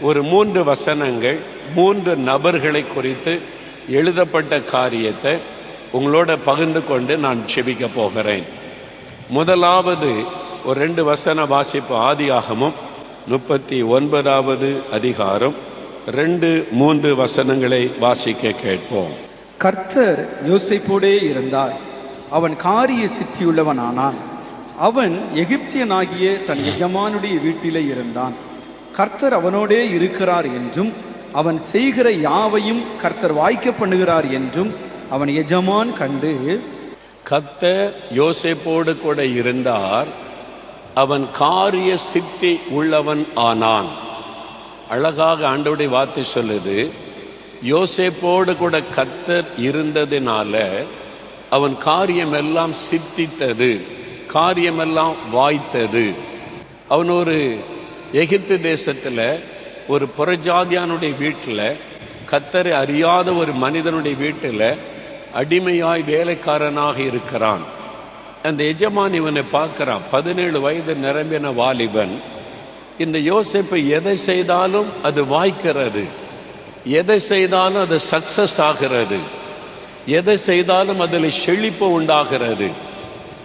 ஒரு மூன்று வசனங்கள் மூன்று நபர்களை குறித்து எழுதப்பட்ட காரியத்தை உங்களோட பகிர்ந்து கொண்டு நான் செபிக்க போகிறேன். முதலாவது ஒரு ரெண்டு வசன வாசிப்பு ஆதியாகமும் முப்பத்தி ஒன்பதாவது அதிகாரம் ரெண்டு மூன்று வசனங்களை வாசிக்க கேட்போம். கர்த்தர் யோசிப்போடே இருந்தார். அவன் காரிய சித்தியுள்ளவனானான். அவன் எகிப்தியனாகிய தன் எஜமானுடைய வீட்டிலே இருந்தான். கர்த்தர் அவனோடே இருக்கிறார் என்றும் அவன் செய்கிற யாவையும் கர்த்தர் வாய்க்க பண்ணுகிறார் என்றும் அவன் எஜமான் கண்டு கர்த்தர் யோசேப்போடு கூட இருந்தார் அவன் காரிய சித்தி உள்ளவன் ஆனான். அழகாக ஆண்டவருடைய வார்த்தை சொல்லுது யோசேப்போடு கூட கத்தர் இருந்ததினால அவன் காரியமெல்லாம் சித்தித்தது காரியமெல்லாம் வாய்த்தது. அவன் ஒரு எகிப்து தேசத்தில் ஒரு புறஜாதியானுடைய வீட்டில் கத்தரை அறியாத ஒரு மனிதனுடைய வீட்டில் அடிமையாய் வேலைக்காரனாக இருக்கிறான். அந்த எஜமான் இவனை பார்க்குறான். பதினேழு வயது நிரம்பின வாலிபன் இந்த யோசிப்பை எதை செய்தாலும் அது வாய்க்கிறது. எதை செய்தாலும் அது சக்சஸ் ஆகிறது. எதை செய்தாலும் அதில் செழிப்பு உண்டாகிறது.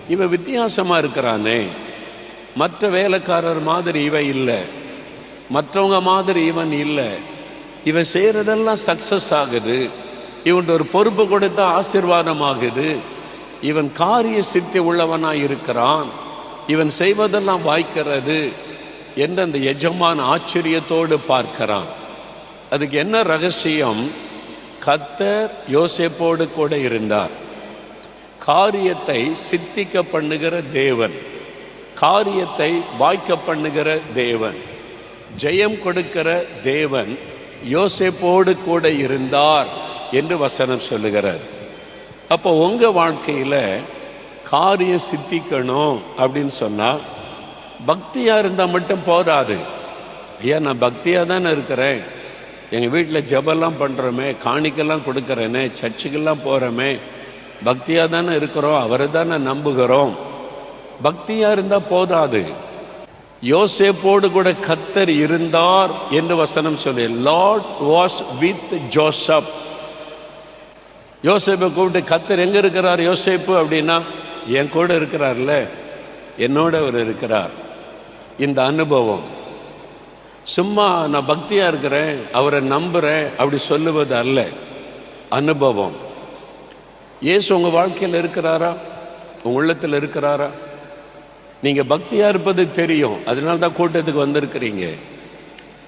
இவன் வித்தியாசமாக இருக்கிறானே. மற்ற வேலைக்காரர் மாதிரி இவன் இல்லை. மற்றவங்க மாதிரி இவன் இல்லை. இவன் செய்கிறதெல்லாம் சக்சஸ் ஆகுது. இவன் ஒரு பொறுப்பு கொடுத்தா ஆசீர்வாதம் ஆகுது இவன் காரிய சித்தி உள்ளவனாக இருக்கிறான். இவன் செய்வதெல்லாம் வாய்க்கிறது. என்று அந்த எஜமான் ஆச்சரியத்தோடு பார்க்கிறான். அதுக்கு என்ன ரகசியம்? கத்தர் யோசேப்போடு கூட இருந்தார். காரியத்தை சித்திக்க பண்ணுகிற தேவன். காரியத்தை வாய்க்க பண்ணுகிற தேவன் ஜெயம் கொடுக்கிற தேவன் யோசேப்போடு கூட இருந்தார் என்று வசனம் சொல்லுகிறார். அப்போ உங்கள் வாழ்க்கையில் காரியம் சித்திக்கணும் அப்படின்னு சொன்னால் பக்தியாக இருந்தால் மட்டும் போதாது. ஐயா நான் பக்தியாக தானே இருக்கிறேன். எங்கள் வீட்டில் ஜபெல்லாம் பண்ணுறோமே காணிக்கெல்லாம் கொடுக்குறேனே சர்ச்சுக்கெல்லாம் போகிறோமே பக்தியாக தானே இருக்கிறோம் அவரை தானே நம்புகிறோம். பக்தியா இருந்தா போதாது. யோசேப்போடு கூட கத்தர் இருந்தார் என்று வசனம் சொல்லி லார்ட் வாஸ் வித் ஜோசப் யோசேப்பை கூப்பிட்டு கத்தர் எங்க இருக்கிறார் யோசேப்பு? அப்படின்னா என் கூட இருக்கிறார்ல. என்னோட அவர் இருக்கிறார். இந்த அனுபவம். சும்மா நான் பக்தியா இருக்கிறேன் அவரை நம்புறேன் அப்படி சொல்லுவது அல்ல. அனுபவம். இயேசு உங்க வாழ்க்கையில் இருக்கிறாரா? உங்க உள்ளத்தில் இருக்கிறாரா? நீங்க பக்தியா இருப்பது தெரியும். அதனால தான் கூட்டத்துக்கு வந்திருக்கிறீங்க?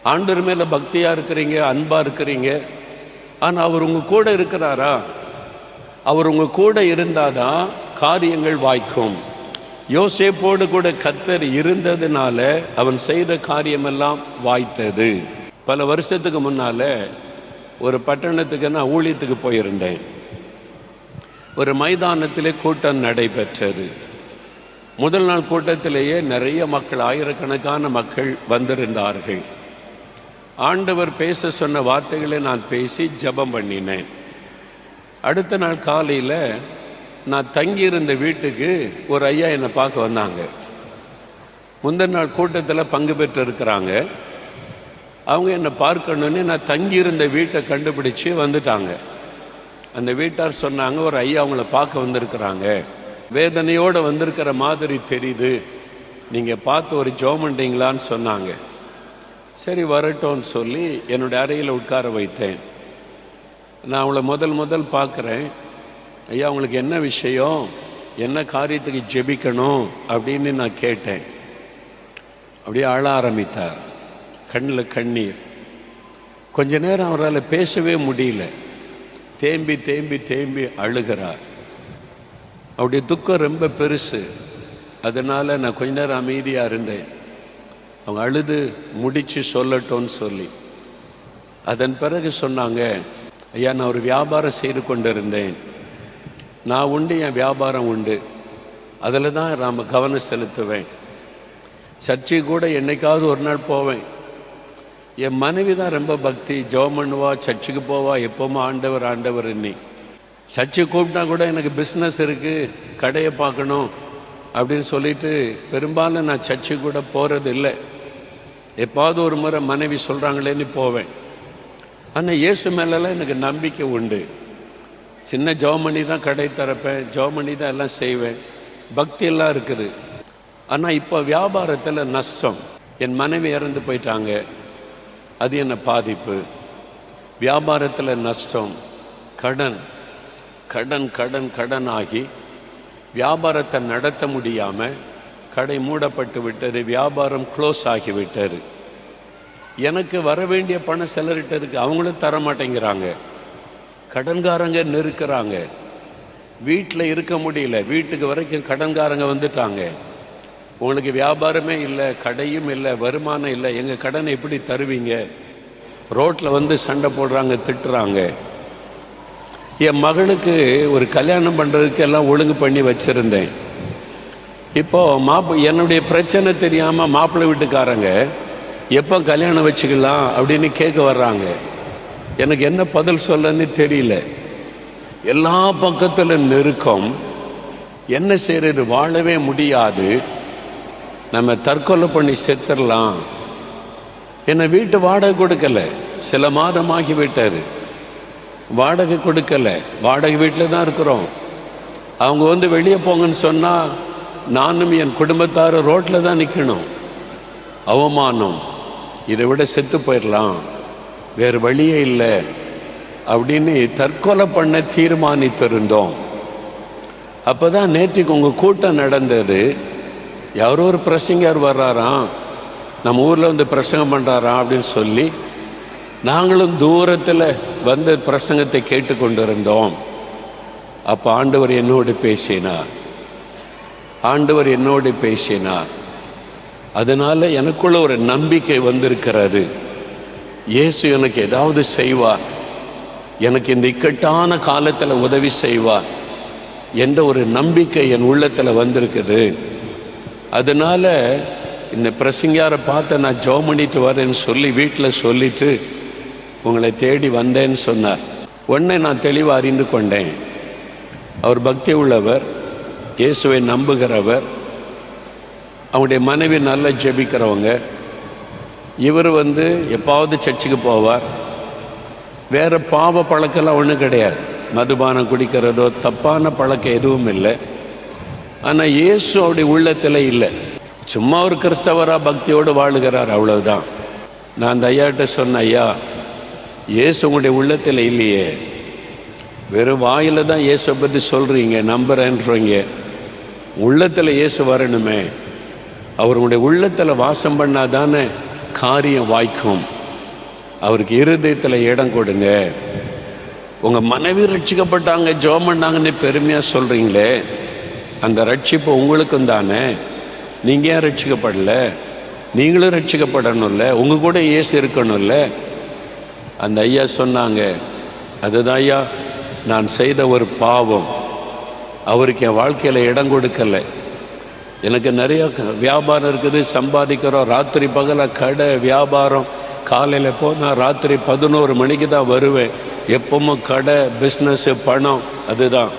ஆண்டவர் மேல பக்தியா இருக்கிறீங்க அன்பா இருக்கிறீங்க. ஆனால் அவர் உங்க கூட இருக்கிறாரா? அவர் உங்க கூட இருந்தாதான் காரியங்கள் வாய்க்கும். யோசேப்போடு கூட கத்தர் இருந்ததுனால அவன் செய்த காரியமெல்லாம் வாய்த்தது. பல வருஷத்துக்கு முன்னால ஒரு பட்டணத்துக்கு நான் ஊழியத்துக்கு போயிருந்தேன். ஒரு மைதானத்திலே கூட்டம் நடைபெற்றது. முதல் நாள் கூட்டத்திலேயே நிறைய மக்கள் ஆயிரக்கணக்கான மக்கள் வந்திருந்தார்கள். ஆண்டவர் பேச சொன்ன வார்த்தைகளை நான் பேசி ஜெபம் பண்ணினேன். அடுத்த நாள் காலையில் நான் தங்கியிருந்த வீட்டுக்கு ஒரு ஐயா என்னை பார்க்க வந்தாங்க. முந்தின நாள் கூட்டத்தில் பங்கு பெற்று இருக்கிறாங்க அவங்க என்னை பார்க்கணுன்னு நான் தங்கியிருந்த வீட்டை கண்டுபிடிச்சு வந்துட்டாங்க. அந்த வீட்டார் சொன்னாங்க ஒரு ஐயா அவங்கள பார்க்க வந்திருக்கிறாங்க. வேதனையோடு வந்திருக்கிற மாதிரி தெரியுது. நீங்கள் பார்த்து ஒரு ஜோமண்டிங்களான்னு சொன்னாங்க. சரி வரட்டும்னு சொல்லி என்னுடைய அறையில் உட்கார வைத்தேன். நான் அவளை முதல் முதல் பார்க்குறேன். ஐயா உங்களுக்கு என்ன விஷயம்? என்ன காரியத்துக்கு ஜெபிக்கணும்? அப்படின்னு நான் கேட்டேன். அப்படியே அழ ஆரம்பித்தார். கண்ணில் கண்ணீர். கொஞ்ச நேரம் அவரால் பேசவே முடியல. தேம்பி தேம்பி தேம்பி அழுகிறார். அவருடைய துக்கம் ரொம்ப பெருசு. அதனால் நான் கொஞ்ச நேரம் அமைதியாக இருந்தேன். அவங்க அழுது முடித்து சொல்லட்டோன்னு சொல்லி. அதன் பிறகு சொன்னாங்க ஐயா நான் ஒரு வியாபாரம் செய்து கொண்டிருந்தேன். நான் உண்டு என் வியாபாரம் உண்டு. அதில் தான் நாம் கவனம் செலுத்துவேன். சர்ச்சை கூட என்னைக்காவது ஒரு நாள் போவேன். என் மனைவி தான் ரொம்ப பக்தி. ஜெபம் பண்ணுவா சர்ச்சுக்கு போவா எப்போவுமே ஆண்டவர் ஆண்டவர் இன்னி சர்ச்சை கூப்பிட்டா கூட எனக்கு பிஸ்னஸ் இருக்குது கடையை பார்க்கணும் அப்படின்னு சொல்லிட்டு பெரும்பாலும் நான் சர்ச்சு கூட போகிறது இல்லை எப்பாவது ஒரு முறை மனைவி சொல்கிறாங்களேன்னு போவேன். ஆனால் இயேசு மேலெல்லாம் எனக்கு நம்பிக்கை உண்டு. சின்ன ஜவமணி தான் கடை திறப்பேன் ஜவமணி தான் எல்லாம் செய்வேன். பக்தியெல்லாம் இருக்குது. ஆனால் இப்போ வியாபாரத்தில் நஷ்டம். என் மனைவி இறந்து போயிட்டாங்க. அது என்ன பாதிப்பு? வியாபாரத்தில் நஷ்டம் கடன். கடன் கடன் கடன் ஆகி வியாபாரத்தை நடத்த முடியாமல் கடை மூடப்பட்டு விட்டது வியாபாரம் க்ளோஸ் ஆகி எனக்கு வர வேண்டிய பணம் சிலர்கிட்ட இருக்கு அவங்களும் தர மாட்டேங்கிறாங்க. கடன்காரங்க நெருக்கிறாங்க. வீட்டில் இருக்க முடியல வீட்டுக்கு வரைக்கும் கடன்காரங்க வந்துட்டாங்க. உங்களுக்கு வியாபாரமே இல்லை கடையும் இல்லை வருமானம் இல்லை எங்கள் கடனை எப்படி தருவீங்க? ரோட்டில் வந்து சண்டை போடுறாங்க திட்டுறாங்க. என் மகளுக்கு ஒரு கல்யாணம் பண்ணுறதுக்கு எல்லாம் ஒழுங்கு பண்ணி வச்சுருந்தேன். இப்போது மாப்ப என்னுடைய பிரச்சனை தெரியாமல் மாப்பிள்ளை வீட்டுக்காரங்க எப்போ கல்யாணம் வச்சுக்கலாம் அப்படின்னு கேட்க வர்றாங்க. எனக்கு என்ன பதில் சொல்லன்னு தெரியல. எல்லா பக்கத்தில் நெருக்கம். என்ன செய்கிறது வாழவே முடியாது. நம்ம தற்கொலை பண்ணி செத்துடலாம். என்னை வீட்டு வாடகை கொடுக்கல. சில மாதமாகி விட்டார். வாடகை கொடுக்கல. வாடகை வீட்டில் தான் இருக்கிறோம். அவங்க வந்து வெளியே போங்கன்னு சொன்னால் நானும் என் குடும்பத்தார் ரோட்டில் தான் நிற்கணும் அவமானம். இதை விட செத்து போயிடலாம். வேறு வழியே இல்லை. அப்படின்னு தற்கொலை பண்ண தீர்மானித்திருந்தோம். அப்போ தான் நேற்றுக்கு உங்கள் கூட்டம் நடந்தது. யாரோ ஒரு பிரசங்கர் வர்றாராம். நம்ம ஊரில் வந்து பிரசங்கம் பண்ணுறாராம் அப்படின்னு சொல்லி நாங்களும் தூரத்தில் வந்து பிரசங்கத்தை கேட்டுக்கொண்டு இருந்தோம் அப்போ ஆண்டவர் என்னோடு பேசினார். ஆண்டவர் என்னோடு பேசினார். அதனால் எனக்குள்ள ஒரு நம்பிக்கை வந்திருக்கிறாரு இயேசு எனக்கு ஏதாவது செய்வார். எனக்கு இந்த இக்கட்டான காலத்தில் உதவி செய்வார் என்ற ஒரு நம்பிக்கை என் உள்ளத்தில் வந்திருக்குது. அதனால இந்த பிரசங்காரை பார்த்து நான் ஜெபம் பண்ணிட்டு வரேன்னு சொல்லி வீட்டில் சொல்லிட்டு உங்களை தேடி வந்தேன்னு சொன்னார். ஒன்றை நான் தெளிவாக அறிந்து கொண்டேன். அவர் பக்தி உள்ளவர் இயேசுவை நம்புகிறவர் அவருடைய மனைவி நல்லா ஜெபிக்கிறவங்க. இவர் வந்து எப்பாவது சர்ச்சுக்கு போவார். வேறு பாவ பழக்கம்லாம் ஒன்றும் கிடையாது. மதுபானம் குடிக்கிறதோ தப்பான பழக்கம் எதுவும் இல்லை. ஆனால் இயேசு அவருடைய உள்ளத்தில் இல்லை. சும்மா ஒரு கிறிஸ்தவராக பக்தியோடு வாழுகிறார் அவ்வளவுதான். நான் அந்த ஐயாட்ட சொன்ன ஐயா இயேசு உங்களுடைய உள்ளத்தில் இல்லையே. வெறும் வாயில் தான் இயேசுவை பற்றி சொல்கிறீங்க நம்புறேன்றீங்க. உள்ளத்தில் இயேசு வரணுமே. அவருடைய உள்ளத்தில் வாசம் பண்ணாதானே காரியம் வாய்க்கும். அவருக்கு இருதயத்தில் இடம் கொடுங்க. உங்கள் மனைவி ரட்சிக்கப்பட்டாங்க ஜோம் பண்ணாங்கன்னு பெருமையாக சொல்கிறீங்களே அந்த ரட்சிப்பு உங்களுக்கும் தானே. நீங்கள் ஏன் ரட்சிக்கப்படலை? நீங்களும் ரட்சிக்கப்படணும்ல. உங்கள் கூட இயேசு இருக்கணும்ல. அந்த ஐயா சொன்னாங்க அதுதான் ஐயா நான் செய்த ஒரு பாவம். அவருக்கு என் வாழ்க்கையில் இடம் கொடுக்கலை. எனக்கு நிறைய வியாபாரம் இருக்குது. சம்பாதிக்கிறோம். ராத்திரி பகல கடை வியாபாரம். காலையில் போனால் ராத்திரி பதினோரு மணிக்கு தான் வருவேன். எப்பவும் கடை பிஸ்னஸ்ஸு பணம் அதுதான்.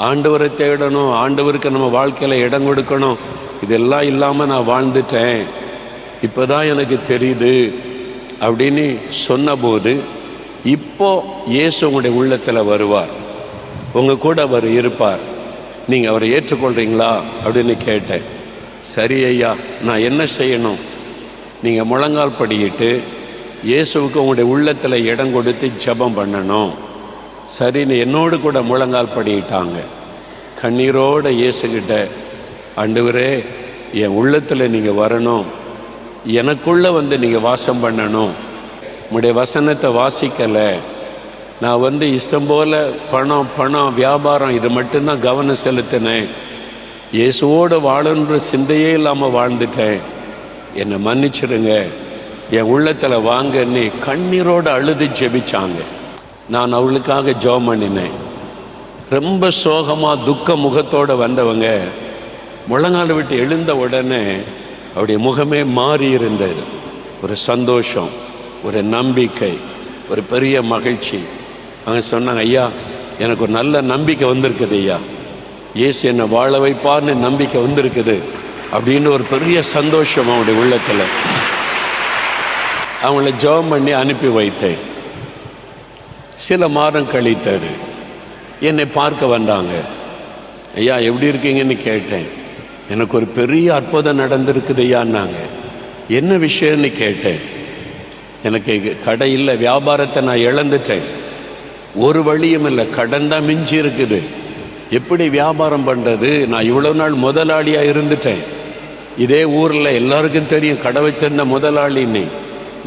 ஆண்டவரை தேடணும். ஆண்டவருக்கு நம்ம வாழ்க்கையில் இடம் கொடுக்கணும். இதெல்லாம் இல்லாமல் நான் வாழ்ந்துட்டேன். இப்போ தான் எனக்கு தெரியுது. அப்படின்னு சொன்னபோது இப்போ இயேசு உங்களுடைய உள்ளத்தில் வருவார். உங்கள் கூட அவர் இருப்பார். நீங்கள் அவரை ஏற்றுக்கொள்கிறீங்களா அப்படின்னு கேட்டேன். சரி ஐயா நான் என்ன செய்யணும்? நீங்கள் முழங்கால் படியிட்டு இயேசுவுக்கு உங்களுடைய உள்ளத்தில் இடம் கொடுத்து ஜபம் பண்ணணும். சரின்னு என்னோடு கூட முழங்கால் படியிட்டாங்க. கண்ணீரோடு இயேசுகிட்ட ஆண்டவரே என் உள்ளத்தில் நீங்கள் வரணும். எனக்குள்ளே வந்து நீங்கள் வாசம் பண்ணணும். உங்களுடைய வசனத்தை வாசிக்கலை. நான் வந்து இஷ்டம் போல் பணம் பணம் வியாபாரம் இது மட்டும்தான் கவனம் செலுத்தினேன். இயேசுவோடு வாழன்ற சிந்தையே இல்லாமல் வாழ்ந்துட்டேன். என்னை மன்னிச்சிடுங்க என் உள்ளத்தில் வாங்கன்னு கண்ணீரோடு அழுது ஜெபிச்சாங்க. நான் அவளுக்காக ஜெபம் பண்ணினேன். ரொம்ப சோகமாக துக்க முகத்தோடு வந்தவங்க. முழங்கால் விட்டு எழுந்த உடனே அவருடைய முகமே மாறி இருந்தது. ஒரு சந்தோஷம் ஒரு நம்பிக்கை ஒரு பெரிய மகிழ்ச்சி. அவங்க சொன்னாங்க ஐயா எனக்கு ஒரு நல்ல நம்பிக்கை வந்திருக்குது ஐயா. இயேசு என்னை வாழ வைப்பான்னு நம்பிக்கை வந்திருக்குது அப்படின்னு ஒரு பெரிய சந்தோஷம் அவனுடைய உள்ளத்தில். அவங்கள ஜெபம் பண்ணி அனுப்பி வைத்தேன். சில மாதம் கழித்தது. என்னை பார்க்க வந்தாங்க. ஐயா எப்படி இருக்கீங்கன்னு கேட்டேன். எனக்கு ஒரு பெரிய அற்புதம் நடந்திருக்குதையான்னாங்க. என்ன விஷயம்னு கேட்டேன். எனக்கு கடை இல்லை வியாபாரத்தை நான் இழந்துட்டேன். ஒரு வழியும் இல்லை கடன் தான் மிஞ்சி இருக்குது எப்படி வியாபாரம் பண்ணுறது நான் இவ்வளோ நாள் முதலாளியாக இருந்துட்டேன். இதே ஊரில் எல்லாருக்கும் தெரியும் கடை வச்சிருந்த முதலாளின்னு.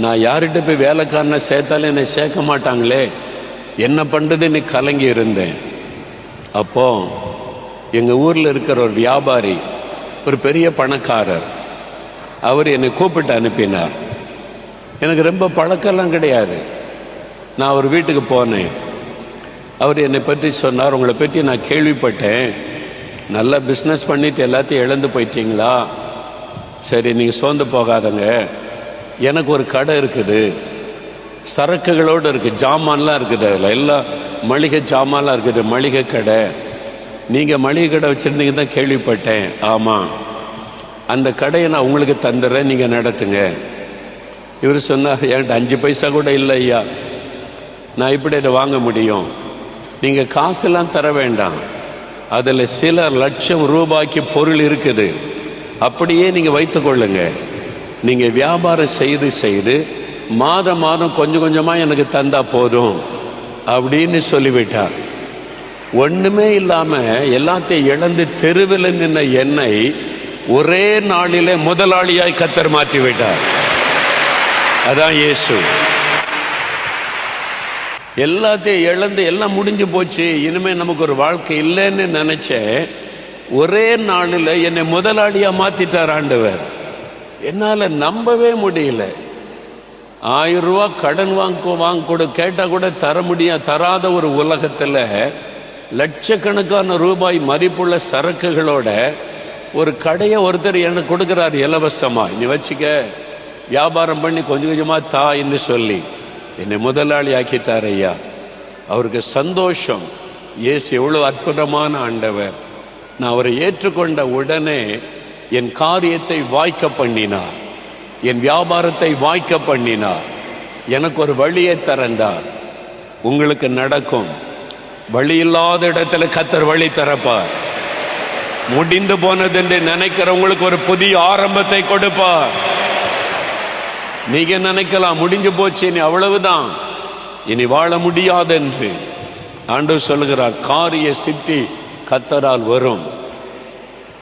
நான் யார்கிட்ட போய் வேலைக்காரனை சேர்த்தாலும் என்னை சேர்க்க மாட்டாங்களே. என்ன பண்ணுறதுன்னு கலங்கி இருந்தேன். அப்போ எங்கள் ஊரில் இருக்கிற ஒரு வியாபாரி ஒரு பெரிய பணக்காரர். அவர் என்னை கூப்பிட்டு அனுப்பினார். எனக்கு ரொம்ப பழக்கம்லாம் கிடையாது. நான் அவர் வீட்டுக்கு போனேன். அவர் என்னை பற்றி சொன்னார். உங்களை பற்றி நான் கேள்விப்பட்டேன். நல்லா பிஸ்னஸ் பண்ணிட்டு எல்லாத்தையும் இழந்து போயிட்டீங்களா? சரி நீங்கள் சோர்ந்து போகாதங்க. எனக்கு ஒரு கடை இருக்குது. சரக்குகளோடு இருக்குது ஜாமான்லாம் இருக்குது அதில். எல்லாம் மளிகை ஜாமான்லாம் இருக்குது. மளிகை கடை. நீங்கள் மளிகை கடை வச்சுருந்தீங்க தான் கேள்விப்பட்டேன். ஆமாம் அந்த கடையை நான் உங்களுக்கு தந்துடுறேன் நீங்கள் நடத்துங்க. இவர் சொன்னார் என்கிட்ட அஞ்சு பைசா கூட இல்லை ஐயா. நான் இப்படி இதை வாங்க முடியும்? நீங்கள் காசெல்லாம் தர வேண்டாம். அதில் சில லட்சம் ரூபாய்க்கு பொருள் இருக்குது. அப்படியே நீங்கள் வைத்துக்கொள்ளுங்க நீங்கள் வியாபாரம் செய்து செய்து மாதம் மாதம் கொஞ்சம் கொஞ்சமாக எனக்கு தந்தால் போதும். அப்படின்னு சொல்லிவிட்டார். ஒண்ணுமே இல்லாம எல்லாத்தையும் இழந்து தெருவில் நின்ற என்னை ஒரே நாளிலே முதலாளியாய் கத்தர் மாற்றி விட்டார் அதான் இயேசு. எல்லாத்தையும் இழந்து எல்லாம் முடிஞ்சு போச்சு. இனிமே நமக்கு ஒரு வாழ்க்கை இல்லைன்னு நினைச்சேன் ஒரே நாளில் என்னை முதலாளியா மாத்திட்டார் ஆண்டவர். என்னால நம்பவே முடியல. ஆயிரம் ரூபா கடன் வாங்க வாங்க கூட கேட்டால் கூட தர முடியா தராத ஒரு உலகத்தில் லட்சக்கணக்கான ரூபாய் மதிப்புள்ள சரக்குகளோட ஒரு கடையை ஒருத்தர் எனக்கு கொடுக்குறாரு இலவசமா. நீ வச்சுக்க வியாபாரம் பண்ணி கொஞ்சம் கொஞ்சமாக தாயின்னு சொல்லி. என்னை முதலாளி ஆக்கிட்டார் ஐயா. அவருக்கு சந்தோஷம். ஏசு எவ்வளோ அற்புதமான ஆண்டவர். நான் அவரை ஏற்றுக்கொண்ட உடனே என் காரியத்தை வாய்க்க பண்ணினார். என் வியாபாரத்தை வாய்க்க பண்ணினார். எனக்கு ஒரு வழியை திறந்தார் உங்களுக்கு நடக்கும். வழி இல்லாத இடத்துல கத்தர் வழி தரப்பார் முடிந்து போனது என்று நினைக்கிறவங்களுக்கு ஒரு புதிய ஆரம்பத்தை கொடுப்பார். நீங்க நினைக்கலாம் முடிஞ்சு போச்சு இனி அவ்வளவுதான். இனி வாழ முடியாது என்று ஆண்டு சொல்லுகிறார் காரிய சித்தி கத்தரால் வரும்.